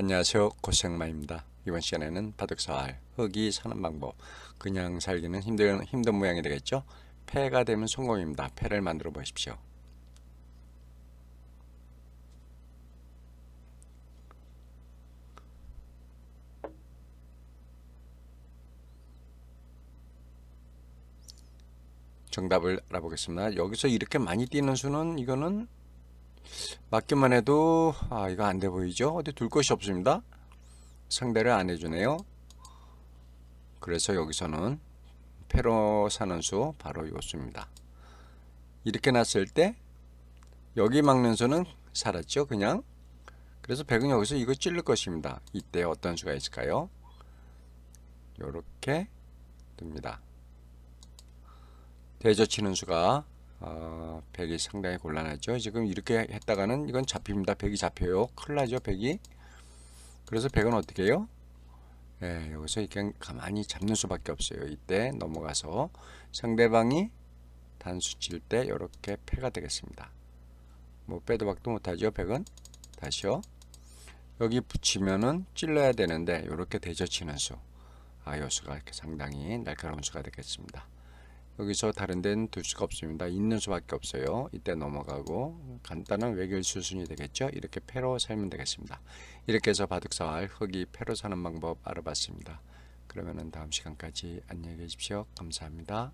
안녕하세요. 고생마입니다. 이번 시간에는 바둑사활 흙이 사는 방법 그냥 살기는 힘든 힘든 모양이 되겠죠? 패가 되면 성공입니다. 패를 만들어 보십시오. 정답을 알아보겠습니다. 여기서 이렇게 많이 뛰는 수는 이거는 맞기만 해도 아 이거 안 돼 보이죠? 어디 둘 곳이 없습니다. 상대를 안 해주네요. 그래서 여기서는 패로 사는 수 바로 요수입니다. 이렇게 놨을 때 여기 막는 수는 살았죠 그냥? 그래서 백은 여기서 이거 찔릴 것입니다. 이때 어떤 수가 있을까요? 요렇게 듭니다. 대저치는 수가 어, 백이 상당히 곤란하죠. 지금 이렇게 했다가는 이건 잡힙니다. 백이 잡혀요. 큰일 나죠, 백이. 그래서 백은 어떻게 해요? 예, 여기서 그냥 가만히 잡는 수밖에 없어요. 이때 넘어가서 상대방이 단수 칠 때 이렇게 패가 되겠습니다. 뭐 빼도 박도 못하죠, 백은. 다시요. 여기 붙이면은 찔러야 되는데 이렇게 대저치는 수. 아, 요 수가 이렇게 상당히 날카로운 수가 되겠습니다. 여기서 다른 데는 둘 수가 없습니다. 있는 수밖에 없어요. 이때 넘어가고 간단한 외결 수순이 되겠죠. 이렇게 패로 살면 되겠습니다. 이렇게 해서 바둑사활 흙이 패로 사는 방법 알아봤습니다. 그러면은 다음 시간까지 안녕히 계십시오. 감사합니다.